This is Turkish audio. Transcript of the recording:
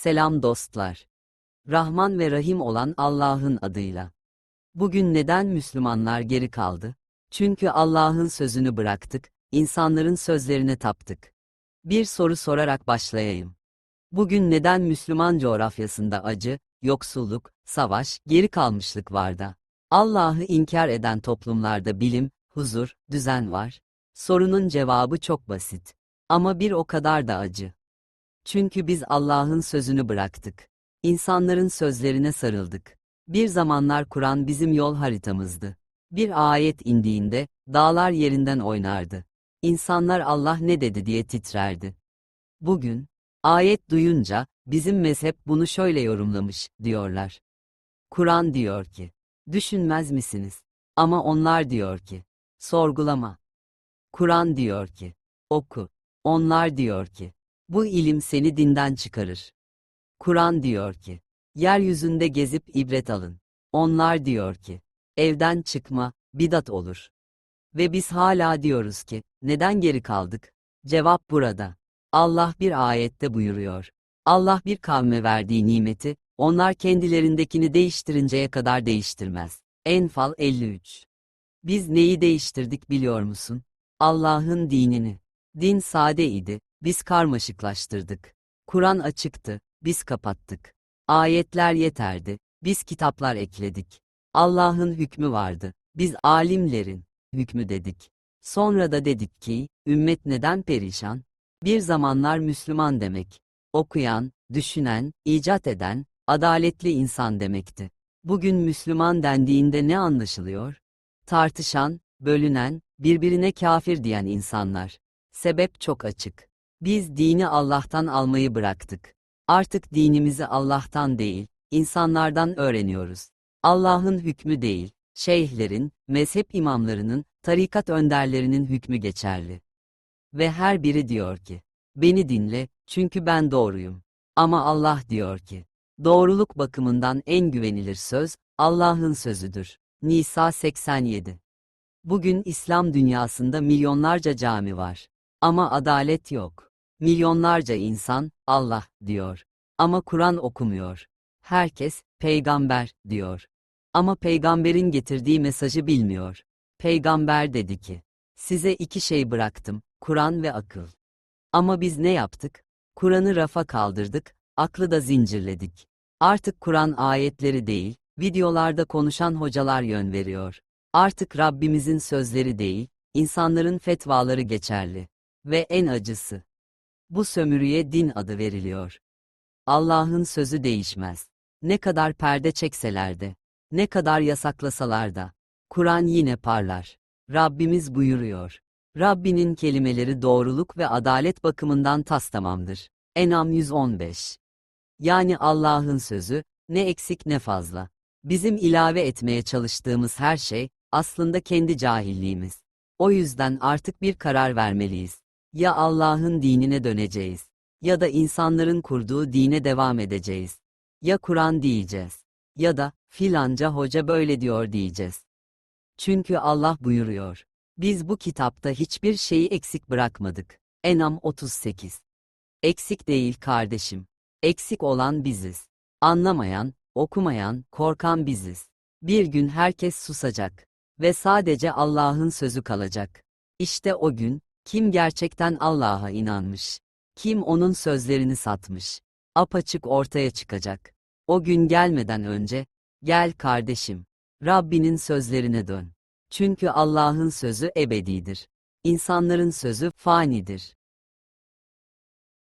Selam dostlar. Rahman ve Rahim olan Allah'ın adıyla. Bugün neden Müslümanlar geri kaldı? Çünkü Allah'ın sözünü bıraktık, insanların sözlerine taptık. Bir soru sorarak başlayayım. Bugün neden Müslüman coğrafyasında acı, yoksulluk, savaş, geri kalmışlık var da? Allah'ı inkar eden toplumlarda bilim, huzur, düzen var. Sorunun cevabı çok basit. Ama bir o kadar da acı. Çünkü biz Allah'ın sözünü bıraktık. İnsanların sözlerine sarıldık. Bir zamanlar Kur'an bizim yol haritamızdı. Bir ayet indiğinde, dağlar yerinden oynardı. İnsanlar Allah ne dedi diye titrerdi. Bugün, ayet duyunca, bizim mezhep bunu şöyle yorumlamış, diyorlar. Kur'an diyor ki, düşünmez misiniz? Ama onlar diyor ki, sorgulama. Kur'an diyor ki, oku. Onlar diyor ki, bu ilim seni dinden çıkarır. Kur'an diyor ki, yeryüzünde gezip ibret alın. Onlar diyor ki, evden çıkma, bidat olur. Ve biz hala diyoruz ki, neden geri kaldık? Cevap burada. Allah bir ayette buyuruyor. Allah bir kavme verdiği nimeti, onlar kendilerindekini değiştirinceye kadar değiştirmez. Enfal 53. Biz neyi değiştirdik biliyor musun? Allah'ın dinini. Din sade idi, biz karmaşıklaştırdık. Kur'an açıktı, biz kapattık. Ayetler yeterdi, biz kitaplar ekledik. Allah'ın hükmü vardı, biz alimlerin hükmü dedik. Sonra da dedik ki, ümmet neden perişan? Bir zamanlar Müslüman demek. Okuyan, düşünen, icat eden, adaletli insan demekti. Bugün Müslüman dendiğinde ne anlaşılıyor? Tartışan, bölünen, birbirine kafir diyen insanlar. Sebep çok açık. Biz dini Allah'tan almayı bıraktık. Artık dinimizi Allah'tan değil, insanlardan öğreniyoruz. Allah'ın hükmü değil, şeyhlerin, mezhep imamlarının, tarikat önderlerinin hükmü geçerli. Ve her biri diyor ki, beni dinle, çünkü ben doğruyum. Ama Allah diyor ki, doğruluk bakımından en güvenilir söz, Allah'ın sözüdür. Nisa 87 Bugün İslam dünyasında milyonlarca cami var. Ama adalet yok. Milyonlarca insan, Allah, diyor. Ama Kur'an okumuyor. Herkes, peygamber, diyor. Ama peygamberin getirdiği mesajı bilmiyor. Peygamber dedi ki, size iki şey bıraktım, Kur'an ve akıl. Ama biz ne yaptık? Kur'an'ı rafa kaldırdık, aklı da zincirledik. Artık Kur'an ayetleri değil, videolarda konuşan hocalar yön veriyor. Artık Rabbimizin sözleri değil, insanların fetvaları geçerli. Ve en acısı. Bu sömürüye din adı veriliyor. Allah'ın sözü değişmez. Ne kadar perde çekseler de, ne kadar yasaklasalar da, Kur'an yine parlar. Rabbimiz buyuruyor. Rabbinin kelimeleri doğruluk ve adalet bakımından tas tamamdır. Enam 115. Yani Allah'ın sözü, ne eksik ne fazla. Bizim ilave etmeye çalıştığımız her şey, aslında kendi cahilliğimiz. O yüzden artık bir karar vermeliyiz. Ya Allah'ın dinine döneceğiz. Ya da insanların kurduğu dine devam edeceğiz. Ya Kur'an diyeceğiz. Ya da, filanca hoca böyle diyor diyeceğiz. Çünkü Allah buyuruyor. Biz bu kitapta hiçbir şeyi eksik bırakmadık. Enam 38. Eksik değil kardeşim. Eksik olan biziz. Anlamayan, okumayan, korkan biziz. Bir gün herkes susacak ve sadece Allah'ın sözü kalacak. İşte o gün, kim gerçekten Allah'a inanmış, kim onun sözlerini satmış, apaçık ortaya çıkacak. O gün gelmeden önce, gel kardeşim, Rabbinin sözlerine dön. Çünkü Allah'ın sözü ebedidir. İnsanların sözü fanidir.